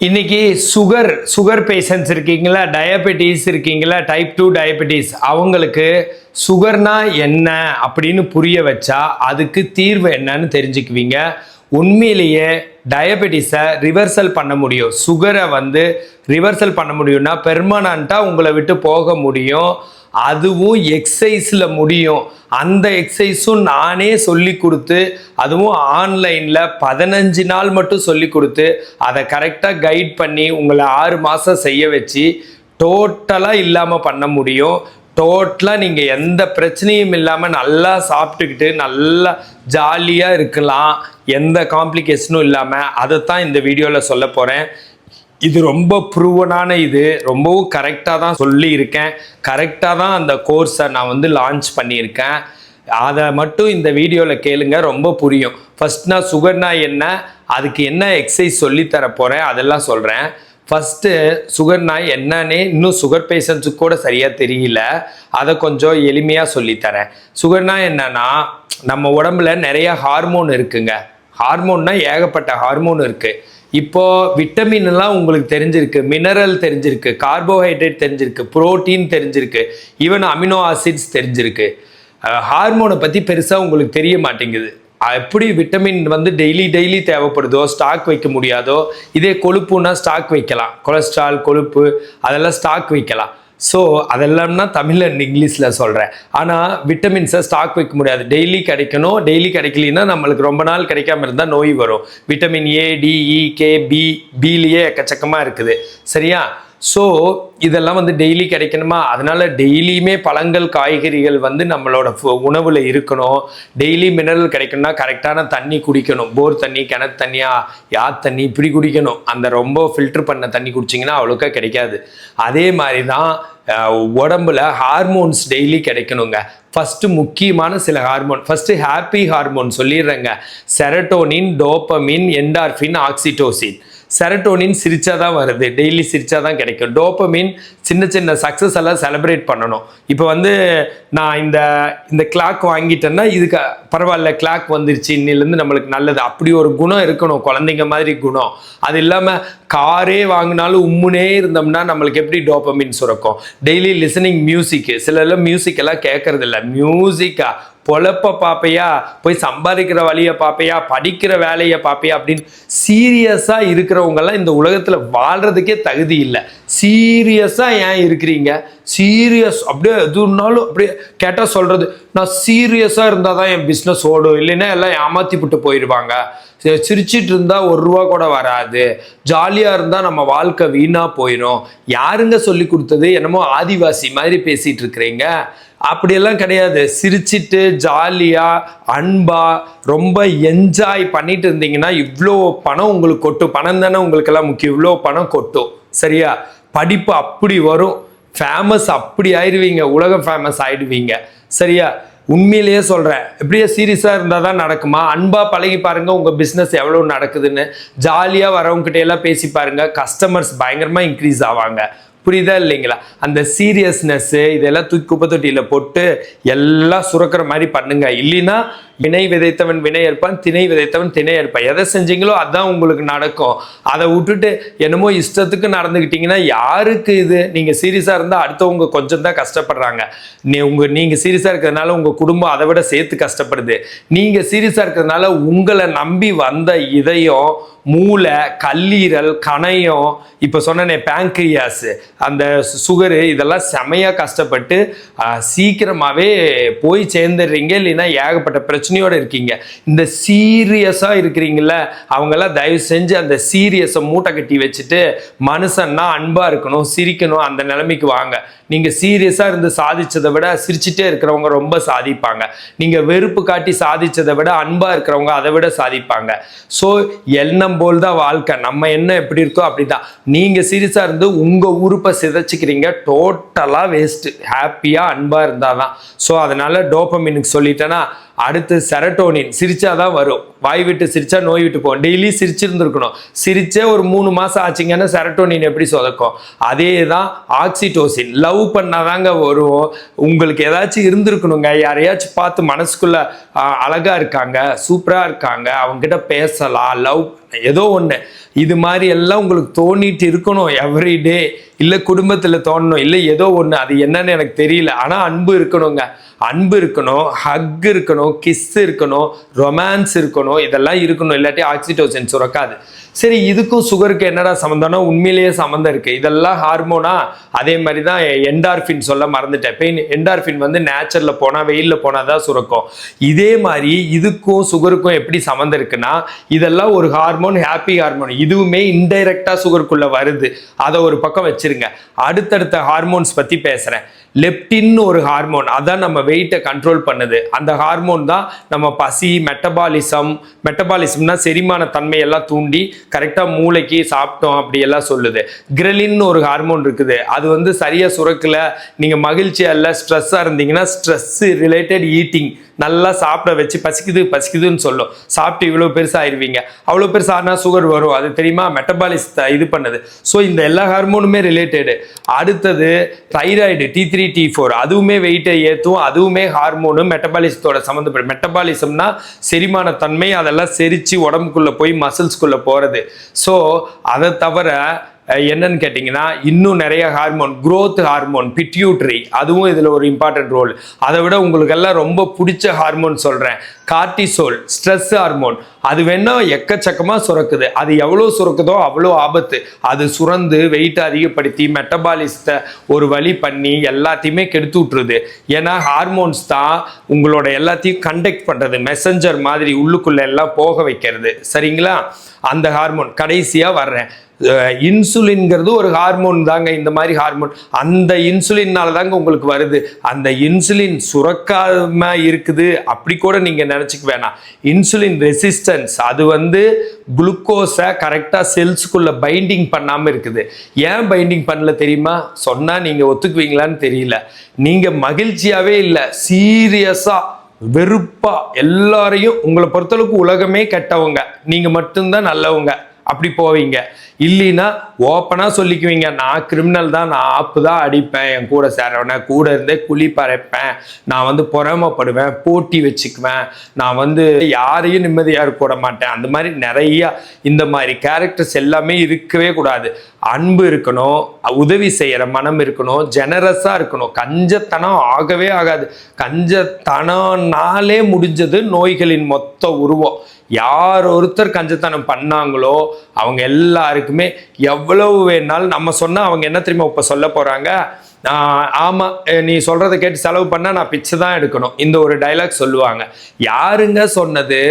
இன்னைக்கு sugar sugar patients இருக்கீங்களா? Diabetes இருக்கீங்களா? டைப் டூ டயபெட்டிஸ் அவங்களுக்கு சுகர்னா என்ன அப்படின்னு புரிய வச்சா அதுக்கு தீர்வு என்னன்னு தெரிஞ்சுக்குவீங்க. உண்மையிலேயே டயபெட்டிஸை ரிவர்சல் பண்ண முடியும். சுகரை வந்து ரிவர்சல் பண்ண முடியும்னா பெர்மனண்ட்டாக உங்களை விட்டு போக முடியும். அதுவும் எக்ஸசைஸில் முடியும். அந்த எக்ஸசைஸும் நானே சொல்லி கொடுத்து அதுவும் ஆன்லைனில் பதினஞ்சு நாள் மட்டும் சொல்லி கொடுத்து அதை கரெக்டாக கைட் பண்ணி உங்களை ஆறு மாதம் செய்ய வச்சு டோட்டலாக இல்லாமல் பண்ண முடியும். டோட்டலாக நீங்கள் எந்த பிரச்சனையும் இல்லாமல் நல்லா சாப்பிட்டுக்கிட்டு நல்லா ஜாலியாக இருக்கலாம். எந்த காம்ப்ளிகேஷனும் இல்லாமல் அதை தான் இந்த வீடியோவில் சொல்ல போகிறேன் இது ரொம்ப ப்ரூவனான இது. ரொம்பவும் கரெக்டாக தான் சொல்லியிருக்கேன். கரெக்டாக தான் அந்த கோர்ஸை நான் வந்து லான்ச் பண்ணியிருக்கேன். அதை மட்டும் இந்த வீடியோவில் கேளுங்க. ரொம்ப புரியும். ஃபஸ்ட்னா நான் சுகர்னா என்ன? அதுக்கு என்ன எக்ஸசைஸ் சொல்லித்தர போகிறேன் அதெல்லாம் சொல்கிறேன் ஃபஸ்ட்டு சுகர்னா என்னன்னே இன்னும் சுகர் பேஷண்ட்ஸுக்கு கூட சரியாக தெரியல. அதை கொஞ்சம் எளிமையாக சொல்லித்தரேன். சுகர்னா என்னன்னா நம்ம உடம்புல நிறைய ஹார்மோன் இருக்குங்க. ஹார்மோன்னா ஏகப்பட்ட ஹார்மோன் இருக்குது இப்போ விட்டமின் எல்லாம் உங்களுக்கு தெரிஞ்சிருக்கு மினரல் தெரிஞ்சிருக்கு கார்போஹைட்ரேட் தெரிஞ்சிருக்கு புரோட்டீன் தெரிஞ்சிருக்கு ஈவன் அமினோ ஆசிட்ஸ் தெரிஞ்சிருக்கு. ஹார்மோனை பற்றி பெருசாக உங்களுக்கு தெரிய மாட்டேங்குது. எப்படி விட்டமின் வந்து டெய்லி டெய்லி தேவைப்படுதோ ஸ்டாக் வைக்க முடியாதோ இதே கொழுப்புனா ஸ்டாக் வைக்கலாம். கொலஸ்ட்ரால் கொழுப்பு அதெல்லாம் ஸ்டாக் வைக்கலாம். ஸோ அதெல்லாம்னா தமிழ் அண்ட் இங்கிலீஷில் சொல்கிறேன் ஆனால் விட்டமின்ஸை ஸ்டாக் வைக்க முடியாது. டெய்லி கிடைக்கணும் டெய்லி கிடைக்கலனா நம்மளுக்கு ரொம்ப நாள் கிடைக்காம இருந்தால் நோய் வரும். Vitamin A D E K e, B பிலேயே எக்கச்சக்கமாக இருக்குது. சரியா? ஸோ இதெல்லாம் வந்து டெய்லி கிடைக்கணுமா? அதனால டெய்லியுமே பழங்கள் காய்கறிகள் வந்து நம்மளோட உணவில் இருக்கணும். டெய்லி மினரல் கிடைக்கணும்னா கரெக்டான தண்ணி குடிக்கணும். போர் தண்ணி கிணத்து தண்ணியா யாத் தண்ணி இப்படி குடிக்கணும்? அந்த ரொம்ப ஃபில்டர் பண்ண தண்ணி குடிச்சிங்கன்னா அவ்வளோக்கா கிடைக்காது. அதே மாதிரி தான் உடம்புல ஹார்மோன்ஸ் டெய்லி கிடைக்கணுங்க. ஃபஸ்ட்டு முக்கியமான சில hormone first happy hormone சொல்லிடுறேங்க. Serotonin dopamine endorphin oxytocin serotonin சிரிச்சா தான் வருது. டெய்லி சிரிச்சா தான் கிடைக்கும். டோப்பமீன் சின்ன சின்ன சக்ஸஸ் எல்லாம் செலிப்ரேட் பண்ணணும். இப்போ வந்து நான் இந்த இந்த கிளாக் வாங்கிட்டேன்னா இதுக்கு பரவாயில்ல கிளாக் வந்துருச்சு. இன்னிலேருந்து நம்மளுக்கு நல்லது. அப்படி ஒரு குணம் இருக்கணும். குழந்தைங்க மாதிரி குணம். அது இல்லாமல் காரே வாங்கினாலும் உம்முனே இருந்தோம்னா நம்மளுக்கு எப்படி டோப்பமீன் சுரக்கும்? டெய்லி லிசனிங் மியூசிக்கு சிலர்லாம் மியூசிக் எல்லாம் கேட்கறதில்ல மியூசிக்கா பொழப்ப பார்ப்பையா போய் சம்பாதிக்கிற வழியை பார்ப்பையா படிக்கிற வேலையை பார்ப்பையா அப்படின்னு சீரியஸாக இருக்கிறவங்கெல்லாம் இந்த உலகத்தில் வாழ்றதுக்கே தகுதி இல்லை. சீரியஸாக ஏன் இருக்கிறீங்க? சீரியஸ் அப்படியே எதுனாலும் அப்படியே கேட்டால் சொல்கிறது நான் சீரியஸாக இருந்தால் தான் என் பிஸ்னஸ் ஓடும். இல்லைன்னா எல்லாம் ஏமாத்தி விட்டு போயிடுவாங்க சிரிச்சிட்டு இருந்தால் ஒரு ரூபா கூட வராது. ஜாலியாக இருந்தால் நம்ம வாழ்க்கை வீணாக போயிடும் யாருங்க சொல்லி கொடுத்தது? என்னமோ ஆதிவாசி மாதிரி பேசிகிட்டு இருக்கிறீங்க. அப்படியெல்லாம் கிடையாது. சிரிச்சிட்டு ஜாலியாக அன்பா ரொம்ப என்ஜாய் பண்ணிட்டு இருந்தீங்கன்னா இவ்வளோ பணம் உங்களுக்கு கொட்டும். பணம் தானே உங்களுக்கெல்லாம் முக்கியம். இவ்வளோ பணம் கொட்டும். சரியா? படிப்பு அப்படி வரும். ஃபேமஸ் அப்படி ஆயிடுவீங்க உலகம் ஃபேமஸ் ஆயிடுவீங்க. சரியா? உண்மையிலேயே சொல்கிறேன் எப்படியே சீரியஸாக இருந்தால் தான் நடக்குமா? அன்பாக பழகி பாருங்கள் உங்கள் பிஸ்னஸ் எவ்வளோ நடக்குதுன்னு. ஜாலியாக வரவங்ககிட்ட எல்லாம் பேசி பாருங்கள் கஸ்டமர்ஸ் பயங்கரமாக இன்க்ரீஸ் ஆவாங்க. புரியுதா இல்லைங்களா? அந்த சீரியஸ்னஸ்ஸு இதெல்லாம் தூக்கி குப்பை தொட்டியில் போட்டு எல்லாம் சுரக்கிற மாதிரி பண்ணுங்க. இல்லைன்னா வினை விதைத்தவன் வினை ஏற்பான் திணை விதைத்தவன் திணை ஏற்பான். எதை செஞ்சீங்களோ அதான் உங்களுக்கு நடக்கும். அதை விட்டுட்டு என்னமோ இஷ்டத்துக்கு நடந்துக்கிட்டீங்கன்னா யாருக்கு இது? நீங்கள் சீரியஸாக இருந்தால் அடுத்தவங்க கொஞ்சம் தான் கஷ்டப்படுறாங்க. நீ உங்கள் நீங்கள் சீரியஸாக இருக்கிறதுனால உங்கள் குடும்பம் அதை விட சேர்த்து கஷ்டப்படுது. நீங்கள் சீரியஸாக இருக்கிறதுனால உங்களை நம்பி வந்த இதையும் மூளை கல்லீரல் கணையம் இப்போ சொன்னனே பேங்க்ரியாஸ் அந்த சுகரு இதெல்லாம் செமையாக கஷ்டப்பட்டு சீக்கிரமாகவே போய் சேர்ந்துடுறீங்க இல்லைன்னா ஏகப்பட்ட பிரச்சனையோடு இருக்கீங்க. இந்த சீரியஸாக இருக்கிறீங்கள அவங்கெல்லாம் தயவு செஞ்சு அந்த சீரியஸை மூட்டை கட்டி வச்சுட்டு மனுஷன்னா அன்பாக இருக்கணும் சிரிக்கணும் அந்த நிலைமைக்கு வாங்க. நீங்கள் சீரியஸாக இருந்து சாதிச்சதை விட சிரிச்சிட்டே இருக்கிறவங்க ரொம்ப சாதிப்பாங்க. நீங்கள் வெறுப்பு காட்டி சாதிச்சதை விட அன்பாக இருக்கிறவங்க அதை விட சாதிப்பாங்க. ஸோ எண்ணம் போல் தான் வாழ்க்கை. நம்ம என்ன எப்படி இருக்கோ அப்படிதான். நீங்கள் சீரியஸாக இருந்து உங்கள் உறுப்பை சிதைச்சிக்கிறீங்க. டோட்டலாக வேஸ்ட்டு ஹாப்பியாக அன்பாக இருந்தால் தான் ஸோ அதனால் டோப்பமினுக்கு சொல்லிட்டேன்னா அடுத்து செரட்டோனின் சிரிச்சா தான் வரும். வாய் விட்டு சிரிச்சா நோய் விட்டு போகும். டெய்லி சிரிச்சிருந்துருக்கணும். சிரிச்சே ஒரு மூணு மாதம் ஆச்சுங்கன்னா செரட்டோனின் எப்படி சொதக்கும்? அதே தான் ஆக்சிடோசின். லவ் பண்ணாதாங்க வரும். உங்களுக்கு ஏதாச்சும் இருந்திருக்கணுங்க. யாரையாச்சும் பார்த்து மனசுக்குள்ள அழகாக இருக்காங்க சூப்பராக இருக்காங்க அவங்ககிட்ட பேசலாம் லவ் ஏதோ ஒன்று இது மாதிரி எல்லாம் உங்களுக்கு தோணிட்டு இருக்கணும் எவ்ரி டே இல்லை குடும்பத்தில் தோணணும் இல்லை ஏதோ ஒன்று அது என்னன்னு எனக்கு தெரியல. ஆனால் அன்பு இருக்கணுங்க. அன்பு இருக்கணும் ஹக் இருக்கணும் கிஸ் இருக்கணும் ரொமான்ஸ் இருக்கணும் இதெல்லாம் இருக்கணும். இல்லாட்டி ஆக்சிடோசன் சுரக்காது. சரி இதுக்கும் சுகருக்கு என்னடா சம்மந்தம்னா உண்மையிலேயே சம்மந்தம் இருக்குது இதெல்லாம் ஹார்மோனா அதே மாதிரி தான் என்டார்ஃபின் சொல்ல மறந்துட்டேன். பெயின் என்டார்ஃபின் வந்து நேச்சரில் போனால் வெயிலில் போனால் தான் சுரக்கும். இதே மாதிரி இதுக்கும் சுகருக்கும் எப்படி சம்மந்தம் இருக்குன்னா இதெல்லாம் ஒரு ஹார்மோன் ஹாப்பி ஹார்மோன் இதுவுமே இன்டைரக்டாக சுகருக்குள்ளே வருது. அதை ஒரு பக்கம் வச்சு வச்சுருங்க. அடுத்தடுத்த ஹார்மோன்ஸ் பத்தி பேசுறேன். லெப்டின்னு ஒரு ஹார்மோன் அதான் நம்ம வெயிட்டை கண்ட்ரோல் பண்ணுது. அந்த ஹார்மோன் தான் நம்ம பசி மெட்டபாலிசம் மெட்டபாலிசம்னா செரிமான தன்மை எல்லாம் தூண்டி கரெக்டாக மூளைக்கு சாப்பிட்டோம் அப்படி எல்லாம் சொல்லுது. கிரலின் ஒரு ஹார்மோன் இருக்குது. அது வந்து சரியாக சுரக்கல நீங்கள் மகிழ்ச்சியா இல்லை ஸ்ட்ரெஸ்ஸாக இருந்தீங்கன்னா ஸ்ட்ரெஸ்ஸு ரிலேட்டட் ஈட்டிங் நல்லா சாப்பிட வச்சு பசிக்குது பசிக்குதுன்னு சொல்லும். சாப்பிட்டு இவ்வளோ பெருசாயிருவீங்க அவ்வளோ பெருசானா சுகர் வரும். அது தெரியுமா? மெட்டபாலிசத்தை இது பண்ணுது. ஸோ இந்த எல்லா ஹார்மோனுமே ரிலேட்டடு அடுத்தது thyroid T three T four அதுவுமே வெயிட்டை ஏற்றும் அதுவுமே ஹார்மோனும் மெட்டபாலிசத்தோட சம்மந்தப்படும் மெட்டபாலிசம்னா செரிமான தன்மை அதெல்லாம் செரிச்சு உடம்புக்குள்ளே போய் மசில்ஸ்குள்ளே போகிறது ஸோ அதை தவிர என்னன்னு கேட்டிங்கன்னா இன்னும் நிறைய ஹார்மோன் க்ரோத் ஹார்மோன் பிட்யூட்ரி அதுவும் இதில் ஒரு இம்பார்ட்டன்ட் ரோல் அதை விட உங்களுக்கெல்லாம் ரொம்ப பிடிச்ச ஹார்மோன் சொல்கிறேன் கார்டிசோல் ஸ்ட்ரெஸ் ஹார்மோன் அது வேணா எக்கச்சக்கமாக சுரக்குது. அது எவ்வளோ சுரக்குதோ அவ்வளோ ஆபத்து. அது சுரந்து வெயிட்டை அதிகப்படுத்தி மெட்டபாலிசத்தை ஒரு வழி பண்ணி எல்லாத்தையுமே கெடுத்து விட்டுருது. ஏன்னா ஹார்மோன்ஸ் தான் உங்களோட எல்லாத்தையும் கண்டக்ட் பண்ணுறது மெசஞ்சர் மாதிரி உள்ளுக்குள்ளே எல்லாம் போக வைக்கிறது. சரிங்களா? அந்த ஹார்மோன் கடைசியாக வர்றேன். இன்சுலின்ங்கிறது ஒரு ஹார்மோன் தாங்க. இந்த மாதிரி ஹார்மோன் அந்த இன்சுலின்னால தாங்க உங்களுக்கு வருது. அந்த இன்சுலின் சுரக்காம இருக்குது. அப்படி கூட நீங்கள் நினச்சிக்க வேணாம். இன்சுலின் ரெசிஸ்டன்ஸ் அது வந்து குளுக்கோஸை கரெக்டாக செல்ஸுக்குள்ளே பைண்டிங் பண்ணாமல் இருக்குது. ஏன் பைண்டிங் பண்ணல தெரியுமா? சொன்னால் நீங்கள் ஒத்துக்குவீங்களான்னு தெரியல. நீங்கள் மகிழ்ச்சியாகவே இல்லை. சீரியஸாக வெறுப்பாக எல்லாரையும் உங்களை பொறுத்தளவுக்கு உலகமே கெட்டவங்க. நீங்கள் மட்டும்தான் நல்லவங்க. அப்படி போவீங்க. இல்லைன்னா ஓப்பனாக சொல்லிக்குவீங்க. நான் கிரிமினல் தான் நான் ஆப்பு தான் அடிப்பேன் என் கூட சேரவனை கூட இருந்தே குழி பறைப்பேன். நான் வந்து பொறாமப்படுவேன் போட்டி வச்சுக்குவேன். நான் வந்து யாரையும் நிம்மதியாக இருக்க மாட்டேன். அந்த மாதிரி நிறைய இந்த மாதிரி கேரக்டர்ஸ் எல்லாமே இருக்கவே கூடாது. அன்பு இருக்கணும் உதவி செய்கிற மனம் இருக்கணும் ஜெனரஸாக இருக்கணும். கஞ்சத்தனம் ஆகவே ஆகாது. கஞ்சத்தனம்னாலே முடிஞ்சது நோய்களின் மொத்த உருவம். யார் ஒருத்தர் கஞ்சத்தனம் பண்ணாங்களோ அவங்க எல்லாருக்குமே எவ்வளவு வேணாலும் நம்ம சொன்னால் அவங்க என்ன தெரியுமா இப்போ சொல்ல போகிறாங்க ஆமாம் நீ சொல்கிறத கேட்டு செலவு பண்ணால் நான் பிச்சை தான் எடுக்கணும். இந்த ஒரு டைலாக் சொல்லுவாங்க. யாருங்க சொன்னது?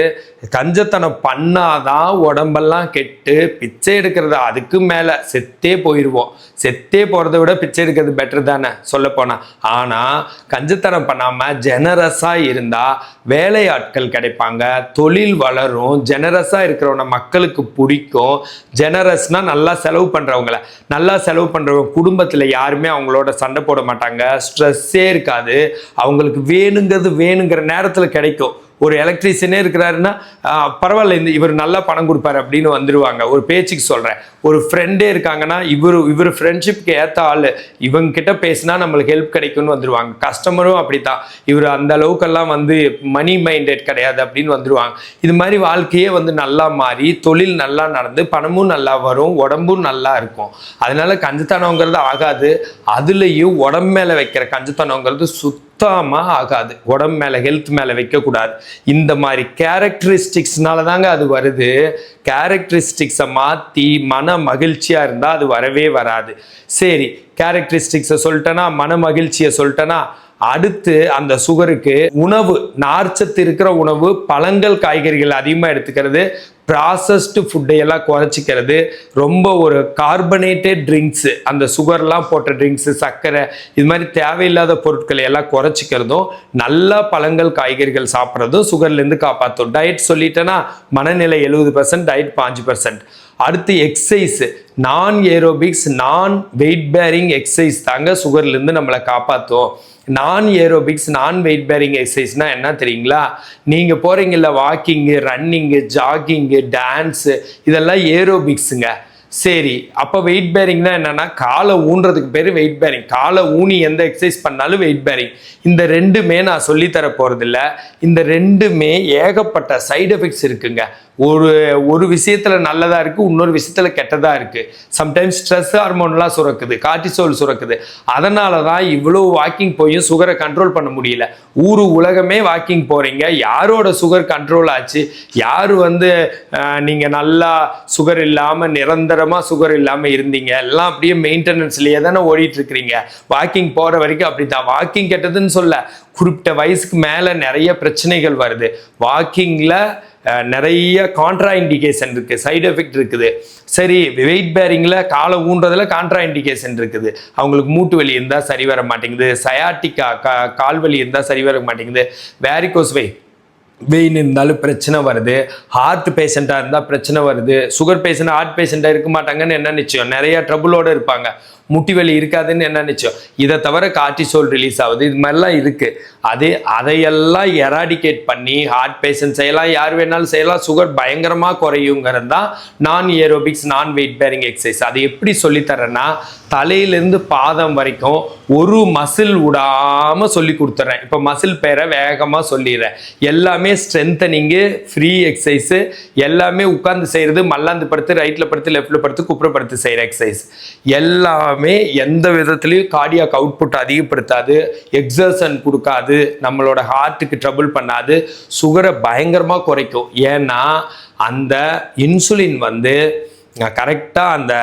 கஞ்சத்தனம் பண்ணாதான் உடம்பெல்லாம் கெட்டு பிச்சை எடுக்கிறது அதுக்கு மேலே செத்தே போயிடுவோம் செத்தே போகிறத விட பிச்சை எடுக்கிறது பெட்டர் தானே சொல்லப்போனால் ஆனால் கஞ்சத்தனம் பண்ணாமல் ஜெனரஸாக இருந்தால் வேலையாட்கள் கிடைப்பாங்க தொழில் வளரும் ஜெனரஸாக இருக்கிறவன மக்களுக்கு பிடிக்கும். ஜெனரஸ்னால் நல்லா செலவு பண்ணுறவங்கள நல்லா செலவு பண்ணுறவங்க குடும்பத்தில் யாருமே அவங்களோட சண்டை போட மாட்டாங்க ஸ்ட்ரெஸ்ஸே இருக்காது. அவங்களுக்கு வேணுங்கிறது வேணுங்கிற நேரத்துல கிடைக்கும். ஒரு எலக்ட்ரீஷியனே இருக்கிறாருன்னா பரவாயில்ல இந்த இவர் நல்லா பணம் கொடுப்பாரு அப்படின்னு வந்துருவாங்க. ஒரு பேச்சுக்கு சொல்றேன். ஒரு ஃப்ரெண்டே இருக்காங்கன்னா இவர் இவர் ஃப்ரெண்ட்ஷிப்க்கு ஏற்ற ஆள். இவங்க கிட்ட பேசினா நம்மளுக்கு ஹெல்ப் கிடைக்கும்னு வந்துருவாங்க. கஸ்டமரும் அப்படித்தான். இவர் அந்த அளவுக்கெல்லாம் வந்து மணி மைண்டட் கிடையாது அப்படின்னு வந்துருவாங்க. இது மாதிரி வாழ்க்கையே வந்து நல்லா மாறி தொழில் நல்லா நடந்து பணமும் நல்லா வரும் உடம்பும் நல்லா இருக்கும். அதனால கஞ்சத்தனங்கிறது ஆகாது. அதுலேயும் உடம்பு மேலே வைக்கிற கஞ்சத்தனங்கிறது சுத்தமாக ஆகாது. உடம்பு மேலே ஹெல்த் மேலே வைக்கக்கூடாது. இந்த மாதிரி கேரக்டரிஸ்டிக்ஸ்னால தாங்க அது வருது. கேரக்டரிஸ்டிக்ஸை மாற்றி மன மகிழ்ச்சியா இருந்தா அது வரவே வராது. சரி கேரக்டரிஸ்டிக்ஸை சொல்லிட்டேன்னா மன மகிழ்ச்சியை சொல்லிட்டேன்னா அடுத்து அந்த சுகருக்கு உணவு நார்ச்சத்து இருக்கிற உணவு பழங்கள் காய்கறிகள் அதிகமாக எடுத்துக்கிறது ப்ராசஸ்டு ஃபுட்டை எல்லாம் குறைச்சிக்கிறது ரொம்ப ஒரு கார்பனேட்டட் ட்ரிங்க்ஸு அந்த சுகர்லாம் போட்ட ட்ரிங்க்ஸு சர்க்கரை இது மாதிரி தேவையில்லாத பொருட்களை எல்லாம் குறைச்சிக்கிறதும் நல்லா பழங்கள் காய்கறிகள் சாப்பிட்றதும் சுகர்லேருந்து காப்பாற்றும் டயட் சொல்லிட்டேன்னா மனநிலை எழுபது பர்சன்ட் டயட் பாஞ்சு பர்சன்ட் அடுத்து எக்ஸசைஸ் நான் ஏரோபிக்ஸ் நான் வெயிட் பேரிங் எக்ஸசைஸ் தாங்க சுகர்லேருந்து நம்மளை காப்பாற்றும் நான் ஏரோபிக்ஸ் நான் வெயிட் பேரிங் எக்ஸசைஸ்னால் என்ன தெரியுங்களா? நீங்கள் போகிறீங்கல்ல வாக்கிங்கு ரன்னிங்கு ஜாகிங்கு டான்ஸு இதெல்லாம் ஏரோபிக்ஸுங்க சரி அப்போ வெயிட் பேரிங்னா என்னன்னா காலை ஊன்றதுக்கு பேர் வெயிட் பேரிங் காலை ஊனி எந்த எக்ஸசைஸ் பண்ணாலும் வெயிட் பேரிங் இந்த ரெண்டுமே நான் சொல்லித்தர போகிறதில்ல இந்த ரெண்டுமே ஏகப்பட்ட சைடு எஃபெக்ட்ஸ் இருக்குங்க. ஒரு ஒரு விஷயத்தில் நல்லதாக இருக்குது இன்னொரு விஷயத்தில் கெட்டதாக இருக்குது சம்டைம்ஸ் ஸ்ட்ரெஸ் ஹார்மோன்லாம் சுரக்குது கார்டிசோல் சுரக்குது. அதனால தான் இவ்வளோ வாக்கிங் போயும் சுகரை கண்ட்ரோல் பண்ண முடியல. ஊர் உலகமே வாக்கிங் போகிறீங்க யாரோட சுகர் கண்ட்ரோல் ஆச்சு? யார் வந்து நீங்கள் நல்லா சுகர் இல்லாமல் நிரந்தரமாக சுகர் இல்லாமல் இருந்தீங்க? எல்லாம் அப்படியே மெயின்டெனன்ஸ்லேயே தானே ஓடிட்டுருக்கிறீங்க. வாக்கிங் போகிற வரைக்கும் அப்படித்தான். வாக்கிங் கெட்டதுன்னு சொல்ல குறிப்பிட்ட வயசுக்கு மேலே நிறைய பிரச்சனைகள் வருது. வாக்கிங்கில் நிறைய கான்ட்ரா இண்டிகேஷன் இருக்குது சைடு எஃபெக்ட் இருக்குது. சரி வெயிட் பேரிங்கில் காலை ஊன்றதில் கான்ட்ரா இண்டிகேஷன் இருக்குது. அவங்களுக்கு மூட்டு வலி இருந்தால் சரி வர மாட்டேங்குது. சயாட்டிக்கா கா கால் வலி இருந்தால் சரி வர மாட்டேங்குது. வேரிகோஸ் வை வெயின் இருந்தாலும் பிரச்சனை வருது. ஹார்ட் பேஷண்ட்டாக இருந்தால் பிரச்சனை வருது. சுகர் பேஷண்ட் ஹார்ட் பேஷண்ட்டாக இருக்க மாட்டாங்கன்னு என்ன நிச்சயம்? நிறையா ட்ரபுளோடு இருப்பாங்க. முட்டி வலி இருக்காதுன்னு என்ன நிச்சயம் இதை தவிர கார்டிசோல் ரிலீஸ் ஆகுது. இது மாதிரிலாம் இருக்குது அது அதையெல்லாம் எராடிகேட் பண்ணி ஹார்ட் பேஷண்ட் செய்யலாம் யார் வேணாலும் செய்யலாம். சுகர் பயங்கரமாக குறையுங்கிறது தான் நான் ஏரோபிக்ஸ் நான் வெயிட் பேரிங் எக்ஸசைஸ் அது எப்படி சொல்லித்தரேன்னா தலையிலேருந்து பாதம் வரைக்கும் ஒரு மசில் விடாமல் சொல்லி கொடுத்துட்றேன் இப்போ மசில் பேரை வேகமாக சொல்லிடுறேன். எல்லாமே ஸ்ட்ரென்தனிங்கு ஃப்ரீ எக்ஸசைஸு எல்லாமே உட்காந்து செய்கிறது மல்லாந்து படுத்து ரைட்டில் படுத்து லெஃப்டில் படுத்து குப்புறப்படுத்து செய்கிற எக்ஸசைஸ் எல்லாமே எந்த விதத்துலையும் கார்டியாக் அவுட்புட் அதிகப்படுத்தாது எக்ஸர்சன் கொடுக்காது நம்மளோட ஹார்ட்டுக்கு ட்ரபுள் பண்ணாது சுகரை பயங்கரமாக குறைக்கும். ஏன்னா அந்த இன்சுலின் வந்து கரெக்டாக அந்த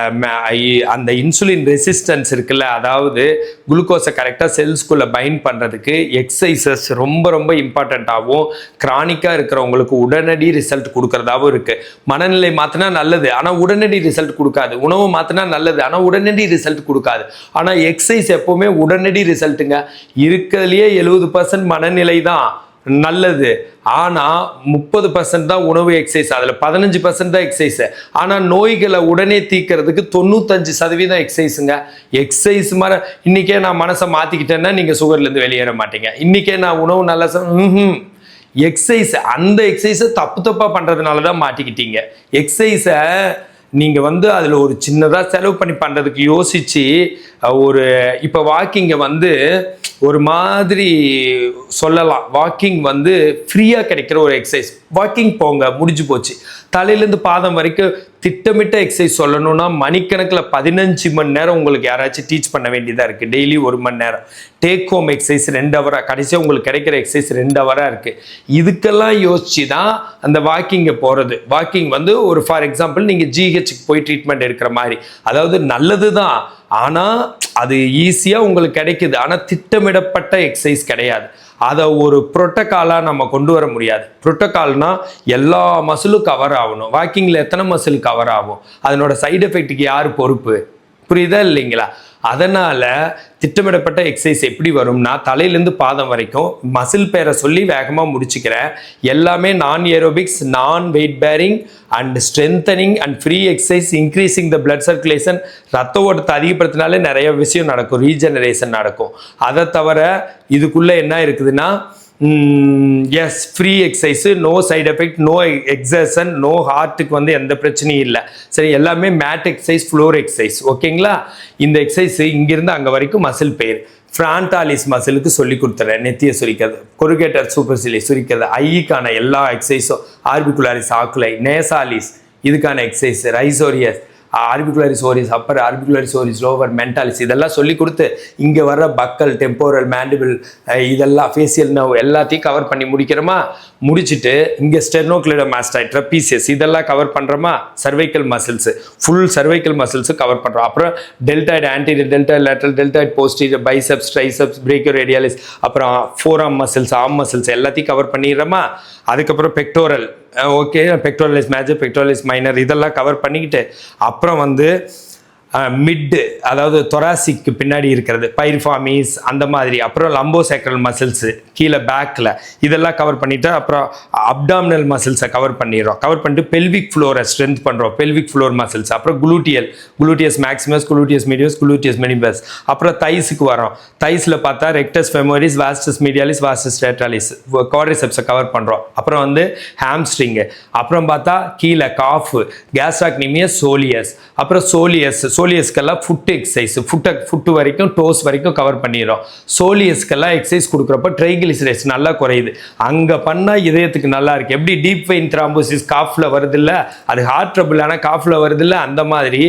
அந்த இன்சுலின் ரெசிஸ்டன்ஸ் இருக்குல்ல அதாவது குளுக்கோஸை கரெக்டாக செல்ஸ்குள்ளே பைண்ட் பண்ணுறதுக்கு எக்ஸசைசஸ் ரொம்ப ரொம்ப இம்பார்ட்டண்ட்டாகவும் கிரானிக்காக இருக்கிறவங்களுக்கு உடனடி ரிசல்ட் கொடுக்குறதாகவும் இருக்குது மனநிலை மாற்றினா நல்லது ஆனால் உடனடி ரிசல்ட் கொடுக்காது. உணவு மாற்றினா நல்லது ஆனால் உடனடி ரிசல்ட் கொடுக்காது. ஆனால் எக்ஸசைஸ் எப்போவுமே உடனடி ரிசல்ட்டுங்க இருக்கிறதுலையே எழுபது பர்சன்ட் மனநிலை தான். நல்லது. ஆனால் முப்பது பர்சன்ட் தான் உணவு எக்ஸசைஸ் அதில் பதினஞ்சு பர்சன்ட் தான் எக்ஸசைஸ் ஆனால் நோய்களை உடனே தீர்க்கறதுக்கு தொண்ணூத்தஞ்சு சதவீதம் எக்ஸசைஸுங்க எக்ஸசைஸ் மாதிரி இன்றைக்கே நான் மனசை மாற்றிக்கிட்டேன்னா நீங்கள் சுகர்லேருந்து வெளியேற மாட்டீங்க. இன்றைக்கே நான் உணவு நல்லா ம் எக்ஸசைஸ் அந்த எக்ஸசைஸை தப்பு தப்பாக பண்ணுறதுனால தான் மாட்டிக்கிட்டீங்க. எக்ஸசைஸை நீங்கள் வந்து அதில் ஒரு சின்னதாக செலவு பண்ணி பண்ணுறதுக்கு யோசித்து ஒரு இப்போ வாக்கிங்கை வந்து ஒரு மாதிரி சொல்லலாம். வாக்கிங் வந்து ஃப்ரீயாக கிடைக்கிற ஒரு எக்ஸசைஸ் வாக்கிங் போங்க முடிஞ்சு போச்சு. தலையிலேருந்து பாதம் வரைக்கும் திட்டமிட்ட எக்ஸசைஸ் சொல்லணும்னா மணிக்கணக்கில் பதினஞ்சு மணி நேரம் உங்களுக்கு யாராச்சும் டீச் பண்ண வேண்டியதாக இருக்குது டெய்லி ஒரு மணி நேரம். டேக் ஹோம் எக்ஸசைஸ் ரெண்டு ஹவராக கடைசியாக உங்களுக்கு கிடைக்கிற எக்ஸசைஸ் ரெண்டு ஹவராக இருக்குது இதுக்கெல்லாம் யோசிச்சு தான் அந்த வாக்கிங்கை போகிறது வாக்கிங் வந்து ஒரு ஃபார் எக்ஸாம்பிள் நீங்கள் ஜிஹெச்சுக்கு போய் ட்ரீட்மெண்ட் எடுக்கிற மாதிரி. அதாவது நல்லது தான் ஆனால் அது ஈஸியாக உங்களுக்கு கிடைக்குது. ஆனால் திட்டமிடப்பட்ட எக்ஸசைஸ் கிடையாது. அதை ஒரு புரோட்டோக்காலாக நம்ம கொண்டு வர முடியாது. புரோட்டோக்கால்னா எல்லா மசிலும் கவர் ஆகணும். வாக்கிங்கில் எத்தனை மசில் கவர் ஆகும்? அதனோட சைடு எஃபெக்ட்டுக்கு யார் பொறுப்பு? புரியுதா இல்லைங்களா? அதனால் திட்டமிடப்பட்ட எக்ஸசைஸ் எப்படி வரும்னா தலையிலேருந்து பாதம் வரைக்கும் மசில் பேரை சொல்லி வேகமாக முடிச்சுக்கிறேன் எல்லாமே non aerobics non weight bearing and strengthening and free exercise increasing the blood circulation ரத்த ஓட்டத்தை அதிகப்படுத்தினாலே நிறைய விஷயம் நடக்கும் ரீஜெனரேஷன் நடக்கும். அதை தவிர இதுக்குள்ளே என்ன இருக்குதுன்னா yes free exercise no side effect no exertion no ஹார்ட்டுக்கு வந்து எந்த பிரச்சனையும் இல்லை. சரி எல்லாமே மேட் எக்ஸசைஸ் ஃப்ளோர் எக்ஸசைஸ் ஓகேங்களா? இந்த எக்ஸசைஸ் இங்கிருந்து அங்கே வரைக்கும் மசில் பெயர் ஃப்ரான்டாலிஸ் மசிலுக்கு சொல்லி கொடுத்துறேன் நெத்தியை சுரிக்கிறது கொருகேட்டர் சூப்பர் சிலி சுரிக்கிறது ஐக்கான எல்லா எக்ஸசைஸும் ஆர்பிகுலாரிஸ் ஆக்குலை நேசாலிஸ் இதுக்கான exercise risorius orbicularis oris upper orbicularis oris lower mentalis இதெல்லாம் சொல்லி கொடுத்து இங்கே வர்ற பக்கல் டெம்போரல் மேண்டிபிள் இதெல்லாம் ஃபேஷியல் நவ் எல்லாத்தையும் கவர் பண்ணி முடிக்கிறோமா? முடிச்சுட்டு இங்கே ஸ்டெர்னோக்ளிட மாஸ்டாய் ட்ரப்பீசியஸ் இதெல்லாம் கவர் பண்ணுறோமா cervical muscles full cervical muscles cover பண்ணுறோம் அப்புறம் deltoid anterior deltoid lateral deltoid posterior biceps triceps brachioradialis அப்புறம் ஃபோர் ஆம் மசில்ஸ் ஆம் மசில்ஸ் எல்லாத்தையும் கவர் பண்ணிடுறோமா? அதுக்கப்புறம் pectoral okay pectoralis major pectoralis minor இதெல்லாம் கவர் பண்ணிக்கிட்டு அப்புறம் வந்து மிட்டு அதாவது தொராசிக்கு பின்னாடி இருக்கிறது. பைர்ஃபாமிஸ் அந்த மாதிரி. அப்புறம் லம்போசேக்கரல் மசில்ஸு கீழே பேக்கில் இதெல்லாம் கவர் பண்ணிவிட்டு அப்புறம் அப்டாமினல் மசில்ஸை கவர் பண்ணிடுறோம். கவர் பண்ணிட்டு பெல்விக் ஃப்ளோரை ஸ்ட்ரென்த் பண்ணுறோம் பெல்விக் ஃப்ளோர் மசில்ஸ் அப்புறம் gluteal gluteus maximus gluteus medius gluteus minimus அப்புறம் தைஸுக்கு வரோம். தைஸில் பார்த்தா rectus femoris vastus medialis vastus lateralis குவாட்ரிசெப்ஸை cover பண்ணுறோம் அப்புறம் வந்து ஹாம்ஸ்ட்ரிங்கு அப்புறம் பார்த்தா கீழே காஃபு கேஸ்ட்ராக்னிமியஸ் சோலியஸ் அப்புறம் சோலியஸ் சோலியஸ்க்கெல்லாம் ஃபுட் எக்ஸசைஸ் ஃபுட்டை ஃபுட்டு வரைக்கும் டோஸ் வரைக்கும் கவர் பண்ணிடுறோம். சோலியஸ்க்கெல்லாம் எக்ஸசைஸ் கொடுக்குறப்ப ட்ரைகிளிசரைட்ஸ் நல்லா குறையுது. அங்கே பண்ணால் இதயத்துக்கு நல்லா இருக்கு. எப்படி டீப் வெயின் த்ராம்போசிஸ் காஃபில் வருதில்ல? அது ஹார்ட் ட்ரபிளான காஃபில் வருதில்ல? அந்த மாதிரி.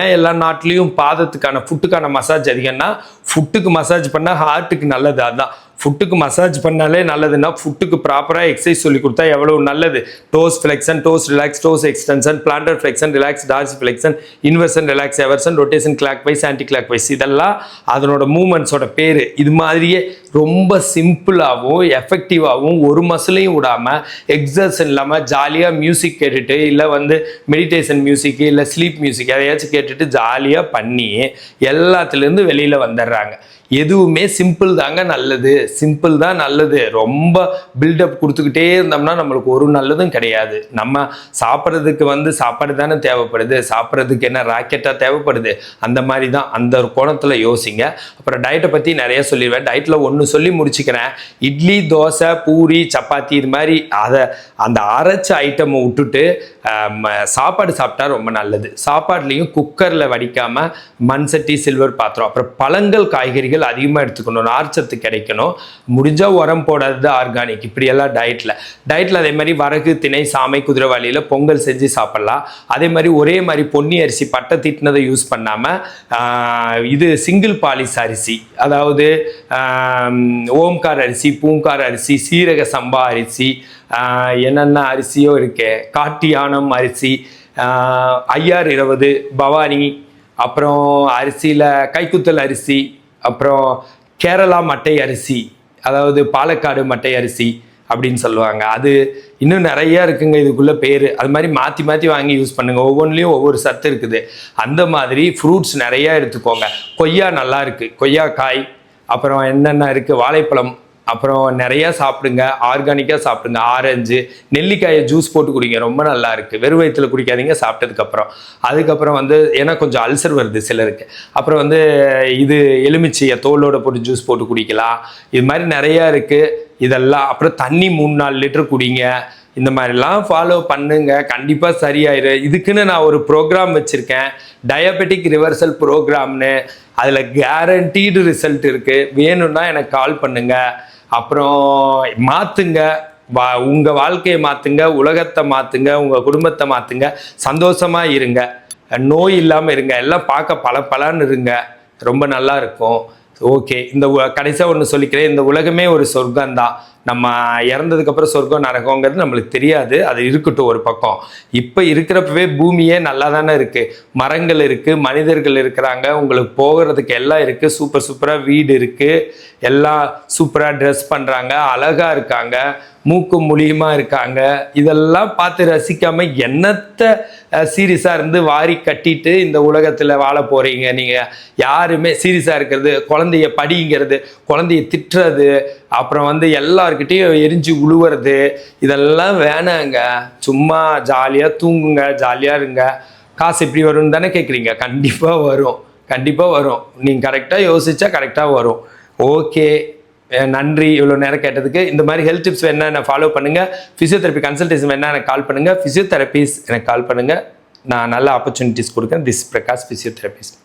ஏன் எல்லா நாட்டிலையும் பாதத்துக்கான ஃபுட்டுக்கான மசாஜ் அதிகம்னா ஃபுட்டுக்கு மசாஜ் பண்ணால் ஹார்ட்டுக்கு நல்லது அதுதான் ஃபுட்டுக்கு மசாஜ் பண்ணாலே நல்லதுன்னா ஃபுட்டுக்கு ப்ராப்பராக எக்ஸசைஸ் சொல்லி கொடுத்தா எவ்வளோ நல்லது? Toes flexion toes relax toes extension plantar flexion relax dorsiflexion inversion relax eversion rotation clockwise anticlockwise இதெல்லாம் அதனோட மூமெண்ட்ஸோட பேர். இது மாதிரியே ரொம்ப சிம்பிளாகவும் எஃபெக்டிவாகவும் ஒரு மசிலையும் விடாமல் எக்ஸர்சன் இல்லாமல் ஜாலியாக மியூசிக் கேட்டுட்டு இல்லை வந்து மெடிடேஷன் மியூசிக்கு இல்லை ஸ்லீப் மியூசிக் எதையாச்சும் கேட்டுட்டு ஜாலியாக பண்ணி எல்லாத்துலேருந்து வெளியில் வந்துடுறாங்க எதுவுமே சிம்பிள் தாங்க நல்லது. சிம்பிள் தான் நல்லது. ரொம்ப பில்டப் கொடுத்துக்கிட்டே இருந்தோம்னா நம்மளுக்கு ஒரு நல்லதும் கிடையாது. நம்ம சாப்பிட்றதுக்கு வந்து சாப்பாடு தானே தேவைப்படுது. சாப்பிட்றதுக்கு என்ன ராக்கெட்டாக தேவைப்படுது? அந்த மாதிரி தான். அந்த ஒரு கோணத்தில் யோசிங்க. அப்புறம் டயட்டை பற்றி நிறைய சொல்லிடுவேன் டயட்டில் ஒன்று சொல்லி முடிச்சுக்கிறேன். இட்லி தோசை பூரி சப்பாத்தி இது மாதிரி அதை அந்த அரைச்ச ஐட்டமை விட்டுட்டு சாப்பாடு சாப்பிட்டா ரொம்ப நல்லது. சாப்பாடுலேயும் குக்கரில் வடிக்காமல் மண் சட்டி சில்வர் பாத்திரம் அப்புறம் பழங்கள் காய்கறிகள் அதிகமாக எடுத்துக்கணும் நார்ச்சத்து கிடைக்கணும். முடிஞ்சால் உரம் போடாதது ஆர்கானிக் இப்படியெல்லாம் டயட்டில் டயட்டில் அதே மாதிரி வரகு திணை சாமை குதிரைவாளியில் பொங்கல் செஞ்சு சாப்பிட்லாம். அதே மாதிரி ஒரே மாதிரி பொன்னி அரிசி பட்டை தீட்டினதை யூஸ் பண்ணாமல் இது சிங்கிள் பாலிஸ் அரிசி. அதாவது ஓம்கார் அரிசி பூங்கார் அரிசி சீரக சம்பா அரிசி என்னென்ன அரிசியோ இருக்கு காட்டியானம் அரிசி ஐஆர் இருபது பவானி அப்புறம் அரிசியில் கைக்குத்தல் அரிசி அப்புறம் கேரளா மட்டை அரிசி அதாவது பாலக்காடு மட்டை அரிசி அப்படின்னு சொல்லுவாங்க. அது இன்னும் நிறைய இருக்குங்க இதுக்குள்ளே பேர். அது மாதிரி மாற்றி மாற்றி வாங்கி யூஸ் பண்ணுங்கள் ஒவ்வொன்றிலையும் ஒவ்வொரு சத்து இருக்குது. அந்த மாதிரி ஃப்ரூட்ஸ் நிறையா எடுத்துக்கோங்க. கொய்யா நல்லா இருக்குது கொய்யா காய் அப்புறம் என்னென்ன இருக்குது வாழைப்பழம் அப்புறம் நிறைய சாப்பிடுங்க ஆர்கானிக்காக சாப்பிடுங்க. ஆரஞ்சு நெல்லிக்காயை ஜூஸ் போட்டு குடிங்க ரொம்ப நல்லா இருக்கு. வெறும் வயிற்றுல குடிக்காதீங்க சாப்பிட்டதுக்கப்புறம் அதுக்கப்புறம் வந்து ஏன்னா கொஞ்சம் அல்சர் வருது சிலருக்கு. அப்புறம் வந்து இது எலுமிச்சையை தோலோட போட்டு ஜூஸ் போட்டு குடிக்கலாம். இது மாதிரி நிறையா இருக்கு. இதெல்லாம் அப்புறம் தண்ணி மூணு நாலு லிட்டர் குடிங்க. இந்த மாதிரிலாம் ஃபாலோ பண்ணுங்க. கண்டிப்பாக சரியாயிரு. இதுக்குன்னு நான் ஒரு ப்ரோக்ராம் வச்சுருக்கேன். டயபெட்டிக் ரிவர்சல் ப்ரோக்ராம்னு அதில் கேரண்டீடு ரிசல்ட் இருக்குது வேணும்னா எனக்கு கால் பண்ணுங்கள் அப்புறம் மாற்றுங்க வா உங்கள் வாழ்க்கையை மாற்றுங்க உலகத்தை மாற்றுங்க உங்கள் குடும்பத்தை மாற்றுங்க சந்தோஷமாக இருங்க. நோய் இல்லாமல் இருங்க. எல்லாம் பார்க்க பல பலன்னு இருங்க. ரொம்ப நல்லா இருக்கும். ஓகே. இந்த கடைசியாக ஒன்று சொல்லிக்கிறேன். இந்த உலகமே ஒரு சொர்க்கம்தான். நம்ம இறந்ததுக்கப்புறம் சொர்க்கம் நரகங்கிறது நம்மளுக்கு தெரியாது. அது இருக்கட்டும் ஒரு பக்கம். இப்போ இருக்கிறப்பவே பூமியே நல்லா தானே இருக்குது மரங்கள் இருக்குது மனிதர்கள் இருக்கிறாங்க. உங்களுக்கு போகிறதுக்கு எல்லாம் இருக்குது சூப்பர் சூப்பராக வீடு இருக்குது எல்லாம் சூப்பராக ட்ரெஸ் பண்ணுறாங்க அழகாக இருக்காங்க. மூக்கும் மூலியமாக இருக்காங்க. இதெல்லாம் பார்த்து ரசிக்காமல் என்னத்த சீரியஸாக இருந்து வாரி கட்டிட்டு இந்த உலகத்தில் வாழ போகிறீங்க நீங்கள் யாருமே சீரியஸாக இருக்கிறது குழந்தைய படிங்கிறது குழந்தைய திட்டுறது அப்புறம் வந்து எல்லார்கிட்டயும் எரிஞ்சு உழுவுறது இதெல்லாம் வேணாங்க. சும்மா ஜாலியாக தூங்குங்க ஜாலியாக இருங்க. காசு எப்படி வரும்னு தானே கேட்குறீங்க கண்டிப்பாக வரும். கண்டிப்பாக வரும். நீங்கள் கரெக்டாக யோசித்தா கரெக்டாக வரும். ஓகே நன்றி. இவ்வளோ நேரம் கேட்டதுக்கு. இந்த மாதிரி ஹெல்த் டிப்ஸ் வேணா ஃபாலோ பண்ணுங்கள் ஃபிசியோதெரப்பி கன்சல்டேஷன் வேணா எனக்கு கால் பண்ணுங்கள் ஃபிசியோதெரபிஸ் எனக்கு கால் பண்ணுங்கள் நான் நல்ல ஆப்பர்ச்சுனிட்டிஸ் கொடுக்குறேன். This Prakash physiotherapist